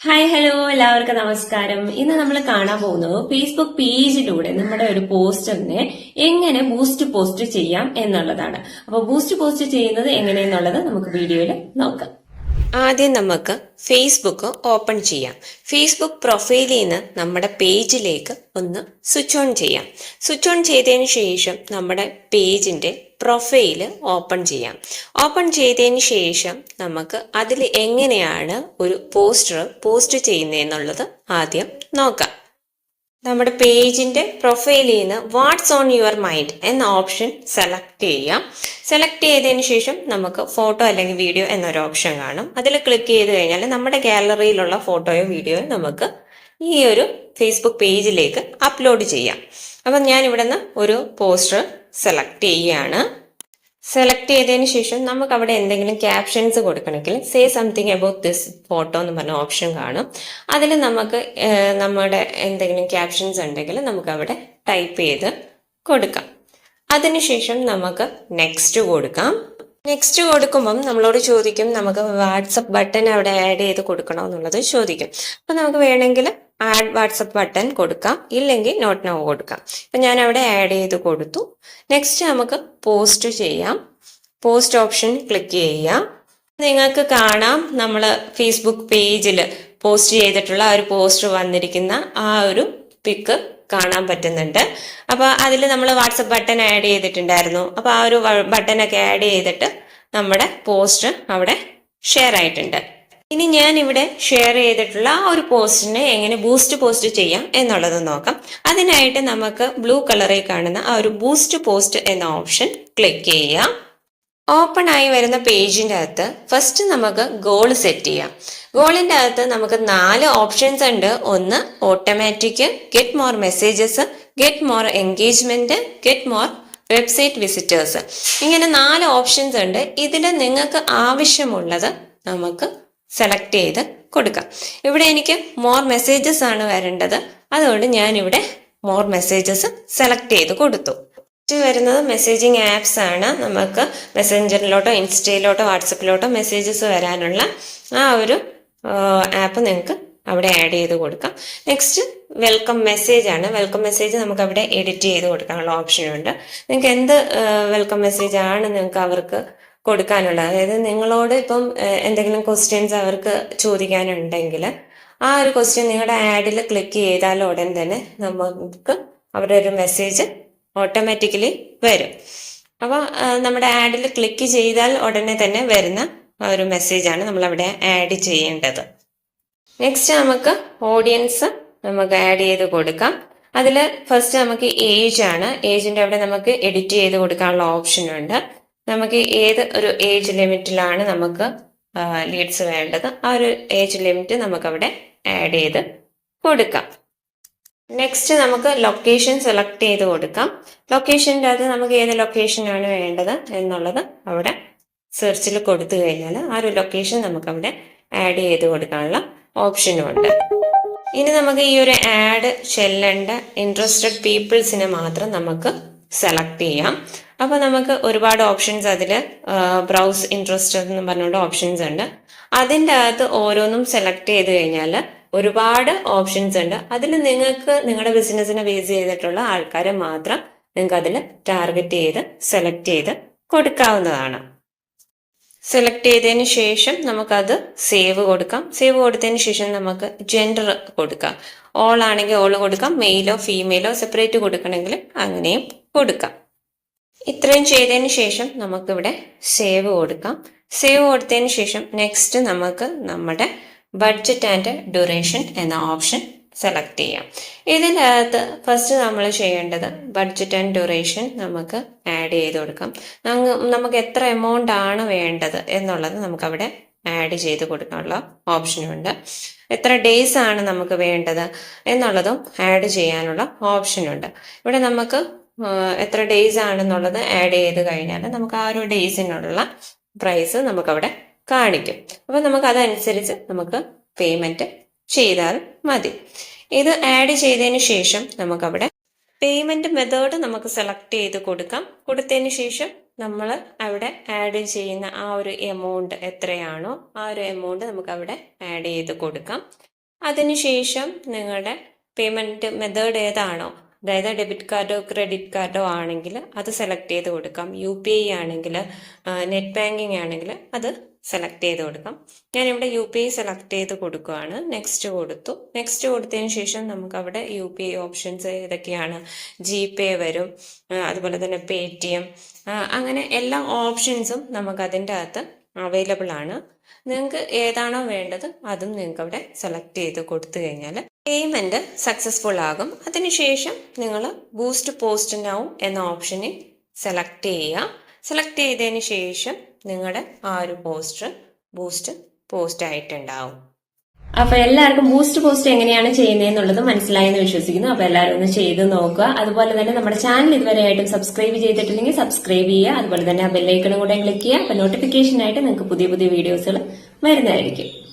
Hi hello എല്ലാവർക്കും നമസ്കാരം. ഇന്ന് നമ്മൾ കാണാൻ പോകുന്നത് ഫേസ്ബുക്ക് പേജിലൂടെ നമ്മുടെ ഒരു പോസ്റ്ററിനെ എങ്ങനെ ബൂസ്റ്റ് പോസ്റ്റ് ചെയ്യാം എന്നുള്ളതാണ്. അപ്പൊ ബൂസ്റ്റ് പോസ്റ്റ് ചെയ്യുന്നത് എങ്ങനെയെന്നുള്ളത് നമുക്ക് വീഡിയോയിൽ നോക്കാം. ആദ്യം നമുക്ക് ഫേസ്ബുക്ക് ഓപ്പൺ ചെയ്യാം. ഫേസ്ബുക്ക് പ്രൊഫൈലിൽ നിന്ന് നമ്മുടെ പേജിലേക്ക് ഒന്ന് സ്വിച്ച് ഓൺ ചെയ്യാം. സ്വിച്ച് ഓൺ ചെയ്തതിന് ശേഷം നമ്മുടെ പേജിന്റെ പ്രൊഫൈൽ ഓപ്പൺ ചെയ്യാം. ഓപ്പൺ ചെയ്തതിന് ശേഷം നമുക്ക് അതിൽ എങ്ങനെയാണ് ഒരു പോസ്റ്റർ പോസ്റ്റ് ചെയ്യുന്നതെന്നുള്ളത് ആദ്യം നോക്കാം. നമ്മുടെ പേജിന്റെ പ്രൊഫൈലിൽ നിന്ന് വാട്ട്സ് ഓൺ യുവർ മൈൻഡ് എന്ന ഓപ്ഷൻ സെലക്ട് ചെയ്യാം. സെലക്ട് ചെയ്തതിന് ശേഷം നമുക്ക് ഫോട്ടോ അല്ലെങ്കിൽ വീഡിയോ എന്നൊരു ഓപ്ഷൻ കാണും. അതിൽ ക്ലിക്ക് ചെയ്ത് കഴിഞ്ഞാൽ നമ്മുടെ ഗാലറിയിലുള്ള ഫോട്ടോയോ വീഡിയോയോ നമുക്ക് ഈ ഒരു ഫേസ്ബുക്ക് പേജിലേക്ക് അപ്ലോഡ് ചെയ്യാം. അപ്പം ഞാൻ ഇവിടെ ഒരു പോസ്റ്റർ സെലക്ട് ചെയ്യുകയാണ് സെലക്ട് ചെയ്തതിന് ശേഷം നമുക്ക് അവിടെ എന്തെങ്കിലും ക്യാപ്ഷൻസ് കൊടുക്കണമെങ്കിൽ say something about this photo എന്ന് പറഞ്ഞ ഓപ്ഷൻ കാണും. അതിൽ നമുക്ക് നമ്മുടെ എന്തെങ്കിലും ക്യാപ്ഷൻസ് ഉണ്ടെങ്കിൽ നമുക്ക് അവിടെ ടൈപ്പ് ചെയ്ത് കൊടുക്കാം. അതിനുശേഷം നമുക്ക് നെക്സ്റ്റ് കൊടുക്കാം. നെക്സ്റ്റ് കൊടുക്കുമ്പം നമ്മളോട് ചോദിക്കും നമുക്ക് വാട്സപ്പ് ബട്ടൺ അവിടെ ആഡ് ചെയ്ത് കൊടുക്കണോ എന്നുള്ളത് ചോദിക്കും. അപ്പം നമുക്ക് വേണമെങ്കിൽ ആഡ് വാട്സപ്പ് ബട്ടൺ കൊടുക്കാം. ഇല്ലെങ്കിൽ നോട്ട് നോ കൊടുക്കാം. ഇപ്പം ഞാൻ അവിടെ ആഡ് ചെയ്ത് കൊടുത്തു. നെക്സ്റ്റ് നമുക്ക് പോസ്റ്റ് ചെയ്യാം. പോസ്റ്റ് ഓപ്ഷൻ ക്ലിക്ക് ചെയ്യാം. നിങ്ങൾക്ക് കാണാം നമ്മൾ ഫേസ്ബുക്ക് പേജിൽ പോസ്റ്റ് ചെയ്തിട്ടുള്ള ഒരു പോസ്റ്റ് വന്നിരിക്കുന്ന ആ ഒരു പിക്ക് കാണാൻ പറ്റുന്നുണ്ട്. അപ്പോൾ അതിൽ നമ്മൾ വാട്സപ്പ് ബട്ടൺ ആഡ് ചെയ്തിട്ടുണ്ടായിരുന്നു. അപ്പോൾ ആ ഒരു ബട്ടനൊക്കെ ആഡ് ചെയ്തിട്ട് നമ്മുടെ പോസ്റ്റ് അവിടെ ഷെയർ ആയിട്ടുണ്ട്. ഇനി ഞാൻ ഇവിടെ ഷെയർ ചെയ്തിട്ടുള്ള ആ ഒരു പോസ്റ്റിനെ എങ്ങനെ ബൂസ്റ്റ് പോസ്റ്റ് ചെയ്യാം എന്നുള്ളത് നോക്കാം. അതിനായിട്ട് നമുക്ക് ബ്ലൂ കളറിൽ കാണുന്ന ആ ഒരു ബൂസ്റ്റ് പോസ്റ്റ് എന്ന ഓപ്ഷൻ ക്ലിക്ക് ചെയ്യാം ഓപ്പൺ ആയി വരുന്ന പേജിന്റെ അകത്ത് ഫസ്റ്റ് നമുക്ക് ഗോൾ സെറ്റ് ചെയ്യാം. ഗോളിന്റെ അകത്ത് നമുക്ക് നാല് ഓപ്ഷൻസ് ഉണ്ട്. ഒന്ന് automatic get more messages get more engagement get more website visitors ഇങ്ങനെ നാല് ഓപ്ഷൻസ് ഉണ്ട്. ഇതിൽ നിങ്ങൾക്ക് ആവശ്യമുള്ളത് നമുക്ക് സെലക്ട് ചെയ്ത് കൊടുക്കാം. ഇവിടെ എനിക്ക് മോർ മെസ്സേജസ് ആണ് വരേണ്ടത്. അതുകൊണ്ട് ഞാൻ ഇവിടെ മോർ മെസ്സേജസ് സെലക്ട് ചെയ്ത് കൊടുത്തു. വരുന്നത് മെസ്സേജിങ് ആപ്സ് ആണ്. നമുക്ക് മെസ്സഞ്ചറിലോട്ടോ ഇൻസ്റ്റയിലോട്ടോ വാട്സപ്പിലോട്ടോ മെസ്സേജസ് വരാനുള്ള ആ ഒരു ആപ്പ് നിങ്ങൾക്ക് അവിടെ ആഡ് ചെയ്ത് കൊടുക്കാം. നെക്സ്റ്റ് വെൽക്കം മെസ്സേജ് ആണ്. വെൽക്കം മെസ്സേജ് നമുക്ക് അവിടെ എഡിറ്റ് ചെയ്ത് കൊടുക്കാനുള്ള ഓപ്ഷനുണ്ട് നിങ്ങൾക്ക് എന്ത് വെൽക്കം മെസ്സേജ് ആണ് നിങ്ങൾക്ക് അവർക്ക് കൊടുക്കാനുള്ളത്. അതായത് നിങ്ങളോട് ഇപ്പം എന്തെങ്കിലും ക്വസ്റ്റ്യൻസ് അവർക്ക് ചോദിക്കാനുണ്ടെങ്കിൽ ആ ഒരു ക്വസ്റ്റ്യൻ നിങ്ങളുടെ ആഡിൽ ക്ലിക്ക് ചെയ്താൽ ഉടൻ തന്നെ നമുക്ക് അവരുടെ ഒരു മെസ്സേജ് ഓട്ടോമാറ്റിക്കലി വരും. അപ്പോൾ നമ്മുടെ ആഡിൽ ക്ലിക്ക് ചെയ്താൽ ഉടനെ തന്നെ വരുന്ന ഒരു മെസ്സേജാണ് നമ്മൾ അവിടെ ആഡ് ചെയ്യേണ്ടത്. നെക്സ്റ്റ് നമുക്ക് ഓഡിയൻസ് നമുക്ക് ആഡ് ചെയ്ത് കൊടുക്കാം. അതിൽ ഫസ്റ്റ് നമുക്ക് ഏജ് ആണ്. ഏജിന്റെ അവിടെ നമുക്ക് എഡിറ്റ് ചെയ്ത് കൊടുക്കാനുള്ള ഓപ്ഷൻ ഉണ്ട്. നമുക്ക് ഏത് ഒരു ഏജ് ലിമിറ്റിലാണ് നമുക്ക് ലീഡ്സ് വേണ്ടത്? ആ ഒരു ഏജ് ലിമിറ്റ് നമുക്ക് അവിടെ ആഡ് ചെയ്ത് കൊടുക്കാം. നെക്സ്റ്റ് നമുക്ക് ലൊക്കേഷൻ സെലക്ട് ചെയ്ത് കൊടുക്കാം. ലൊക്കേഷന്റെ അത് നമുക്ക് ഏത് ലൊക്കേഷനാണ് വേണ്ടത് എന്നുള്ളത് അവിടെ സെർച്ചിൽ കൊടുത്തു കഴിഞ്ഞാൽ ആ ഒരു ലൊക്കേഷൻ നമുക്ക് അവിടെ ആഡ് ചെയ്ത് കൊടുക്കാനുള്ള ഓപ്ഷനും ഉണ്ട്. ഇനി നമുക്ക് ഈ ഒരു ആഡ് ചെല്ലേണ്ട ഇൻട്രസ്റ്റഡ് പീപ്പിൾസിനെ മാത്രം നമുക്ക് സെലക്ട് ചെയ്യാം. അപ്പോൾ നമുക്ക് ഒരുപാട് ഓപ്ഷൻസ് അതിൽ ബ്രൗസ് ഇൻട്രസ്റ്റ് എന്ന് പറഞ്ഞുകൊണ്ട് ഓപ്ഷൻസ് ഉണ്ട്. അതിന്റെ അകത്ത് ഓരോന്നും സെലക്ട് ചെയ്ത് കഴിഞ്ഞാൽ ഒരുപാട് ഓപ്ഷൻസ് ഉണ്ട്. അതിൽ നിങ്ങൾക്ക് നിങ്ങളുടെ ബിസിനസ്സിനെ ബേസ് ചെയ്തിട്ടുള്ള ആൾക്കാരെ മാത്രം നിങ്ങൾക്ക് അതിൽ ടാർഗറ്റ് ചെയ്ത് സെലക്ട് ചെയ്ത് കൊടുക്കാവുന്നതാണ്. സെലക്ട് ചെയ്തതിന് ശേഷം നമുക്കത് സേവ് കൊടുക്കാം. സേവ് കൊടുത്തതിന് ശേഷം നമുക്ക് ജെൻഡർ കൊടുക്കാം. ഓൾ ആണെങ്കിൽ ഓൾ കൊടുക്കാം. മെയിലോ ഫീമെയിലോ സെപ്പറേറ്റ് കൊടുക്കണമെങ്കിൽ അങ്ങനെയും കൊടുക്കാം. ഇത്രയും ചെയ്തതിന് ശേഷം നമുക്കിവിടെ സേവ് കൊടുക്കാം. സേവ് കൊടുത്തതിന് ശേഷം നെക്സ്റ്റ് നമുക്ക് നമ്മുടെ ബഡ്ജറ്റ് ആൻഡ് ഡ്യൂറേഷൻ എന്ന ഓപ്ഷൻ സെലക്ട് ചെയ്യാം. ഇതിനകത്ത് ഫസ്റ്റ് നമ്മൾ ചെയ്യേണ്ടത് ബഡ്ജറ്റ് ആൻഡ് ഡ്യൂറേഷൻ നമുക്ക് ആഡ് ചെയ്ത് കൊടുക്കാം. നമുക്ക് എത്ര എമൗണ്ട് ആണ് വേണ്ടത് എന്നുള്ളത് നമുക്ക് അവിടെ ആഡ് ചെയ്ത് കൊടുക്കാനുള്ള ഓപ്ഷനുണ്ട് എത്ര ഡേയ്സ് ആണ് നമുക്ക് വേണ്ടത് എന്നുള്ളതും ആഡ് ചെയ്യാനുള്ള ഓപ്ഷനുണ്ട് ഇവിടെ നമുക്ക് എത്ര ഡേയ്സ് ആണെന്നുള്ളത് ആഡ് ചെയ്ത് കഴിഞ്ഞാൽ നമുക്ക് ആ ഒരു ഡേയ്സിനുള്ള പ്രൈസ് നമുക്കവിടെ കാണിക്കും. അപ്പം നമുക്ക് അതനുസരിച്ച് നമുക്ക് പേയ്മെന്റ് ചെയ്താൽ മതി. ഇത് ആഡ് ചെയ്തതിന് ശേഷം നമുക്കവിടെ പേയ്മെന്റ് മെത്തേഡ് നമുക്ക് സെലക്ട് ചെയ്ത് കൊടുക്കാം. കൊടുത്തതിന് ശേഷം നമ്മൾ അവിടെ ആഡ് ചെയ്യുന്ന ആ ഒരു എമൗണ്ട് എത്രയാണോ ആ ഒരു എമൗണ്ട് നമുക്ക് അവിടെ ആഡ് ചെയ്ത് കൊടുക്കാം. അതിനുശേഷം നിങ്ങളുടെ പേയ്മെന്റ് മെത്തേഡ് ഏതാണോ അതായത് ഡെബിറ്റ് കാർഡോ ക്രെഡിറ്റ് കാർഡോ ആണെങ്കിൽ അത് സെലക്ട് ചെയ്ത് കൊടുക്കാം. യു പി ഐ ആണെങ്കിൽ നെറ്റ് ബാങ്കിങ് ആണെങ്കിൽ അത് സെലക്ട് ചെയ്ത് കൊടുക്കാം. ഞാനിവിടെ യു പി ഐ സെലക്ട് ചെയ്ത് കൊടുക്കുകയാണ് നെക്സ്റ്റ് കൊടുത്തു. നെക്സ്റ്റ് കൊടുത്തതിന് ശേഷം നമുക്ക് അവിടെ യു പി ഐ ഓപ്ഷൻസ് ഏതൊക്കെയാണ്? ജി പേ വരും. അതുപോലെ തന്നെ പേ ടി എം അങ്ങനെ എല്ലാ ഓപ്ഷൻസും നമുക്ക് അതിന്റെ അകത്ത് അവൈലബിൾ ആണ്. നിങ്ങൾക്ക് ഏതാണോ വേണ്ടത് അതും നിങ്ങൾക്ക് അവിടെ സെലക്ട് ചെയ്ത് കൊടുത്തു കഴിഞ്ഞാൽ പേയ്മെന്റ് സക്സസ്ഫുൾ ആകും. അതിനുശേഷം നിങ്ങൾ ബൂസ്റ്റ് പോസ്റ്റ് നൗ എന്ന ഓപ്ഷനിൽ സെലക്ട് ചെയ്യുക. സെലക്ട് ചെയ്തതിന് ശേഷം നിങ്ങളുടെ ആ ഒരു പോസ്റ്റർ ബൂസ്റ്റ് പോസ്റ്റ് ആയിട്ടുണ്ടാവും. അപ്പൊ എല്ലാവർക്കും ബൂസ്റ്റ് പോസ്റ്റ് എങ്ങനെയാണ് ചെയ്യുന്നതെന്നുള്ളത് മനസ്സിലായെന്ന് വിശ്വസിക്കുന്നു. അപ്പൊ എല്ലാവരും ഒന്ന് ചെയ്ത് നോക്കുക. അതുപോലെ തന്നെ നമ്മുടെ ചാനൽ ഇതുവരെ ഇതുവരെയായിട്ടും സബ്സ്ക്രൈബ് ചെയ്തിട്ടില്ലെങ്കിൽ സബ്സ്ക്രൈബ് ചെയ്യുക. അതുപോലെ തന്നെ ആ ബെല്ലൈക്കണും കൂടെ ക്ലിക്ക് ചെയ്യുക. അപ്പൊ നോട്ടിഫിക്കേഷൻ ആയിട്ട് നിങ്ങൾക്ക് പുതിയ പുതിയ വീഡിയോസുകൾ വരുന്നതായിരിക്കും.